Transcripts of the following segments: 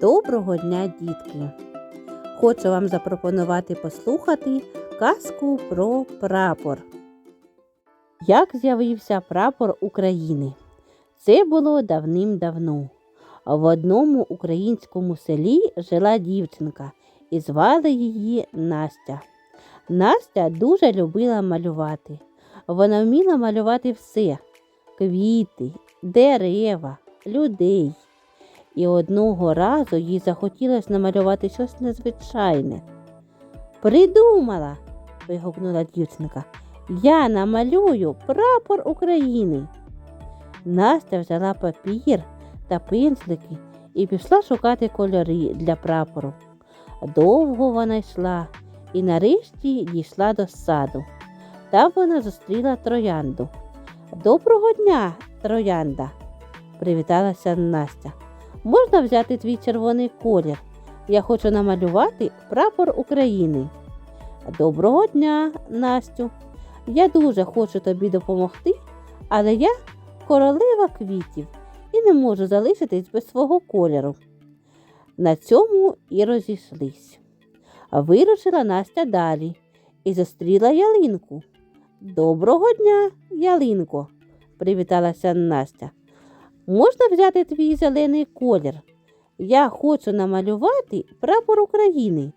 Доброго дня, дітки! Хочу вам запропонувати послухати казку про прапор. Як з'явився прапор України? Це було давним-давно. В одному українському селі жила дівчинка і звали її Настя. Настя дуже любила малювати. Вона вміла малювати все квіти, дерева, людей. І одного разу їй захотілося намалювати щось незвичайне. Придумала, вигукнула дівчинка. Я намалюю прапор України. Настя взяла папір та пензлики і пішла шукати кольори для прапору. Довго вона йшла і нарешті дійшла до саду. Там вона зустріла троянду. Доброго дня, троянда, привіталася Настя. Можна взяти твій червоний колір? Я хочу намалювати прапор України. Доброго дня, Настю. Я дуже хочу тобі допомогти, але я королева квітів і не можу залишитись без свого кольору. На цьому і розійшлись. Вирушила Настя далі і зустріла ялинку. Доброго дня, ялинко, привіталася Настя. Можна взяти твій зелений колір? Я хочу намалювати прапор України.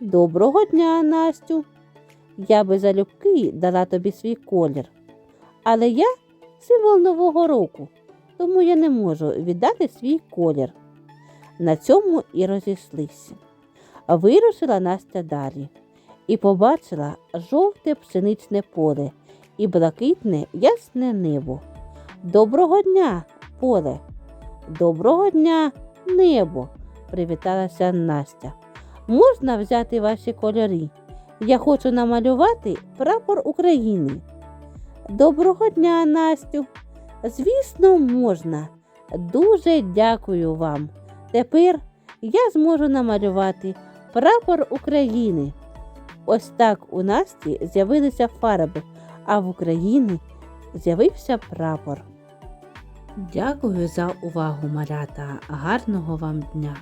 Доброго дня, Настю. Я би залюбки дала тобі свій колір. Але я символ Нового року, тому я не можу віддати свій колір. На цьому і розійшлися. Вирушила Настя далі і побачила жовте пшеничне поле і блакитне ясне небо. Доброго дня, поле. Доброго дня, небо, привіталася Настя. Можна взяти ваші кольори? Я хочу намалювати прапор України. Доброго дня, Настю. Звісно, можна. Дуже дякую вам. Тепер я зможу намалювати прапор України. Ось так у Насті з'явилися фарби, а в Україні з'явився прапор. Дякую за увагу, марята! Гарного вам дня!